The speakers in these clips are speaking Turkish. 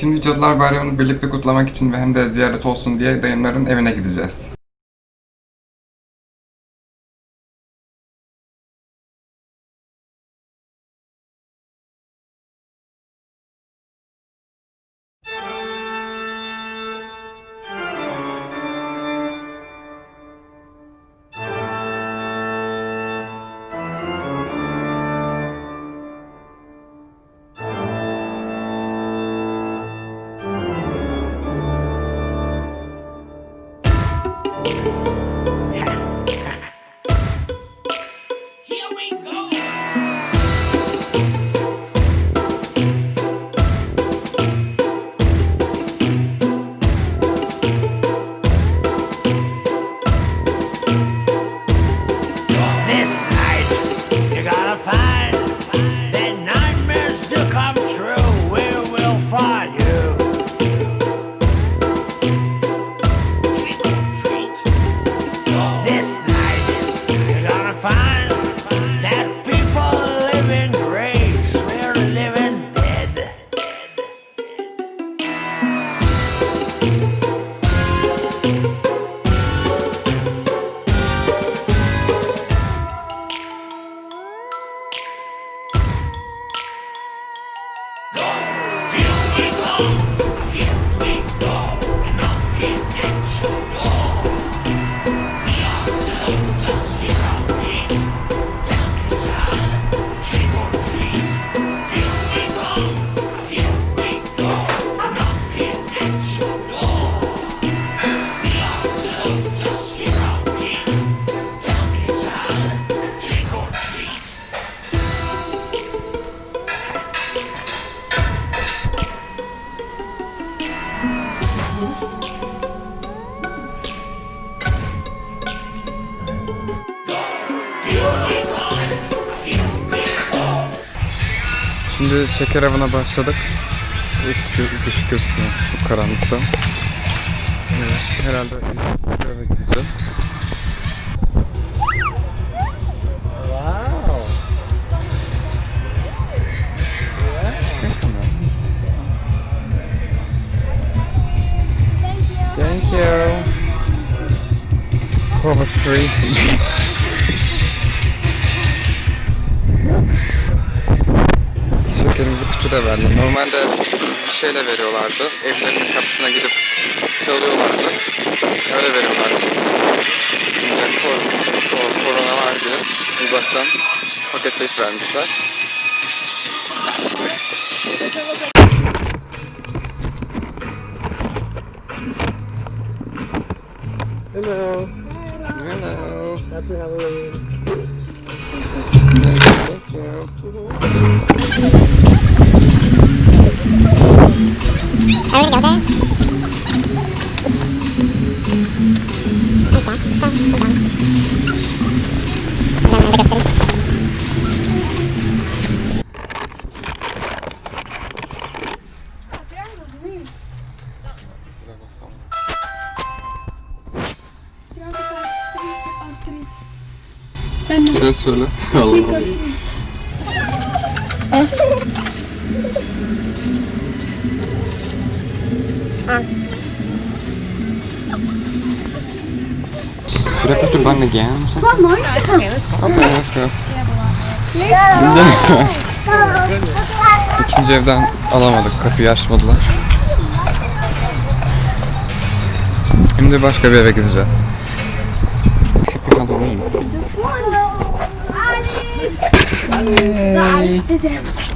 Şimdi Cadılar Bayramı'nı birlikte kutlamak için ve hem de ziyaret olsun diye dayımların evine gideceğiz. Şimdi şeker avına başladık. Işık, ışık gözükmüyor bu karanlıkta. Evet, herhalde şeker ava gideceğiz. Thank you. Poetry. Şekerimizi kutuda verdi. Normalde bir şeyle veriyorlardı. Evlerinin kapısına gidip çalıyorlardı. Öyle veriyorlardı. Şimdi kor, kor- korona var diye uzaktan paketleyip vermişler. Hello. Hello. Happy Halloween. Thank you. Are we ありがとうございます。Ben de. Sen söyle. Allah Allah. Should I push the button again? One more? Okay, let's go. Okay, let's go. İkinci evden alamadık. Kapıyı açmadılar. Şimdi başka bir eve gideceğiz. Happy Halloween. Hello.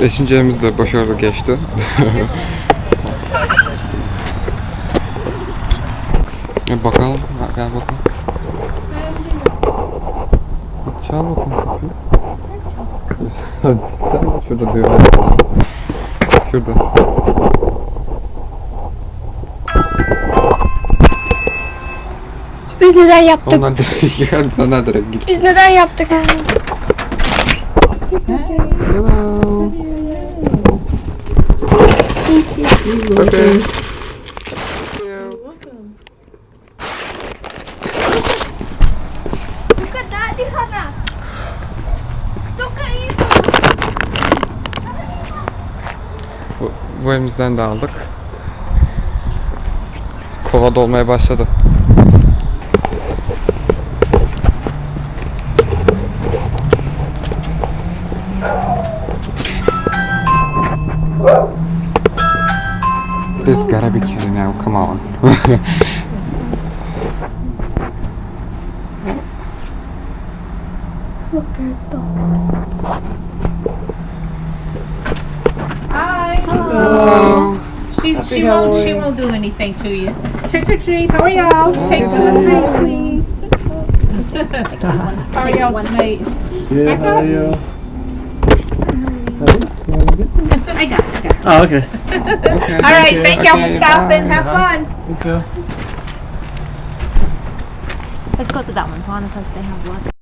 Beşinci evimiz de başarılı geçti. Ya bakalım, gel- bakalım. Çal bakalım kapıyı. Sen, sen de şurada bir yer. şurada. Biz neden yaptık? Onlar direkt geldi sana direkt git. Biz neden yaptık? Hello. Okay. Buka tadi kana. Tuka itu. Bu, bu elimizden de aldık. Kova dolmaya başladı. Gotta be kidding now, come on. Hi. Hello. She, Happy she won't she won't do anything to you. Trick or treat. How are y'all? Take two and three, please. how are y'all tonight? Yeah, how are you? I got it. I got it. Oh, okay. Okay, All right. Thank y'all for stopping. Have fun. You too. Let's go to that one. Tawana says they have what?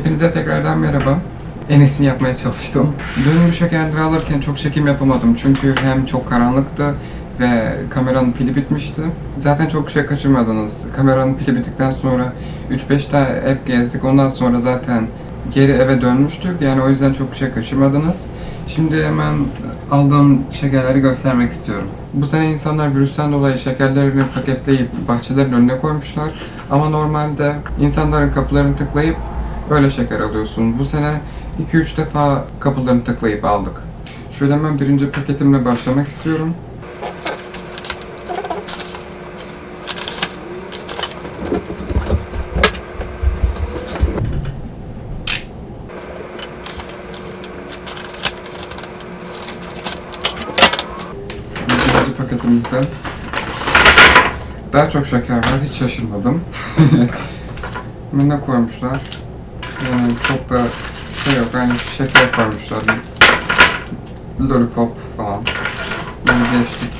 Hepinize tekrardan merhaba. En iyisini yapmaya çalıştım. Dün bu şekerleri alırken çok çekim yapamadım çünkü hem çok karanlıktı ve kameranın pili bitmişti. Zaten çok şey kaçırmadınız. Kameranın pili bittikten sonra 3-5 daha ev gezdik. Ondan sonra zaten geri eve dönmüştük. Yani o yüzden çok şey kaçırmadınız. Şimdi hemen aldığım şekerleri göstermek istiyorum. Bu sene insanlar virüsten dolayı şekerlerini paketleyip bahçelerin önüne koymuşlar. Ama normalde insanların kapılarını tıklayıp Böyle şeker alıyorsun. Bu sene 2-3 defa kapılarını tıklayıp aldık. Şöyle hemen birinci paketimle başlamak istiyorum. İkinci paketimizde daha çok şeker var. Hiç şaşırmadım. ne koymuşlar? Yani çok da şey yok. Yani şeker koymuşlar. Lollipop falan. Yani geçtik.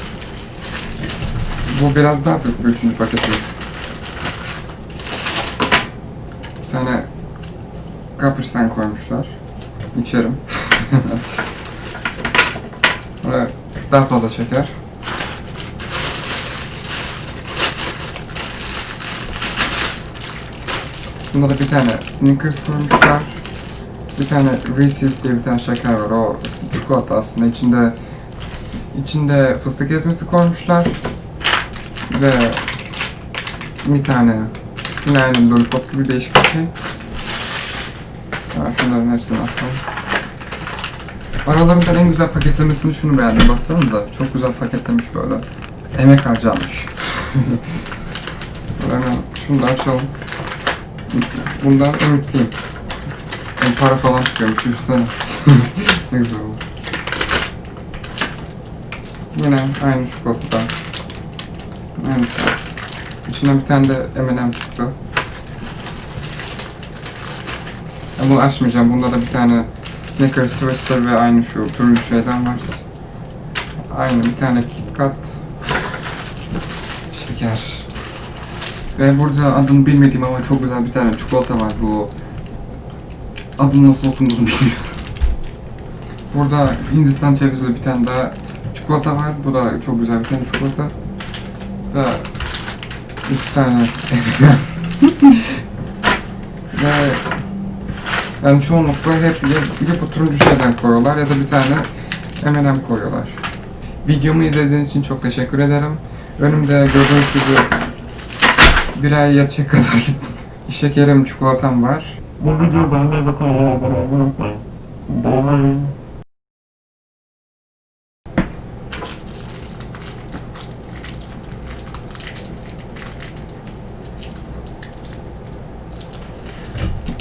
Bu biraz daha büyük bir üçüncü paketimiz. Bir tane Capri koymuşlar. İçerim. Buraya daha fazla şeker. Bunda da bir tane Snickers koymuşlar. Bir tane Reese's diye bir tane şeker var. O çikolata aslında. içinde içinde fıstık ezmesi koymuşlar. Ve bir tane yine aynı lollipop gibi değişik bir şey. Şunların hepsini atalım. Aralarından en güzel paketlemesini şunu beğendim. Baksanıza. Çok güzel paketlemiş böyle. Emek harcanmış. Hemen şunu da açalım. Bundan ümitliyim. Yani para falan çıkıyormuş, düşünsene. ne güzel olur. Yine aynı çikolatadan. Aynı şey. İçinden bir tane de M&M çıktı. Ben bunu açmayacağım. Bunda da bir tane Snickers Twister ve aynı şu turuncu şeyden var. Aynı bir tane Kit Kat. Şeker. Ve burada adını bilmediğim ama çok güzel bir tane çikolata var bu. Adını nasıl okunduğunu bilmiyorum. Burada Hindistan cevizli bir tane daha çikolata var. Bu da çok güzel bir tane çikolata. Ve üç tane Ve yani çoğunlukla hep ya, ya bu turuncu şeyden koyuyorlar ya da bir tane M&M koyuyorlar. Videomu izlediğiniz için çok teşekkür ederim. Önümde gördüğünüz gibi bir ay yatacak kadar gittim. Şekerim, çikolatam var. Bu videoyu beğenmeyi ve kanala abone olmayı unutmayın. Bye.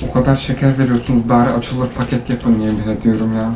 O kadar şeker veriyorsunuz bari açılır paket yapın yemin ediyorum ya.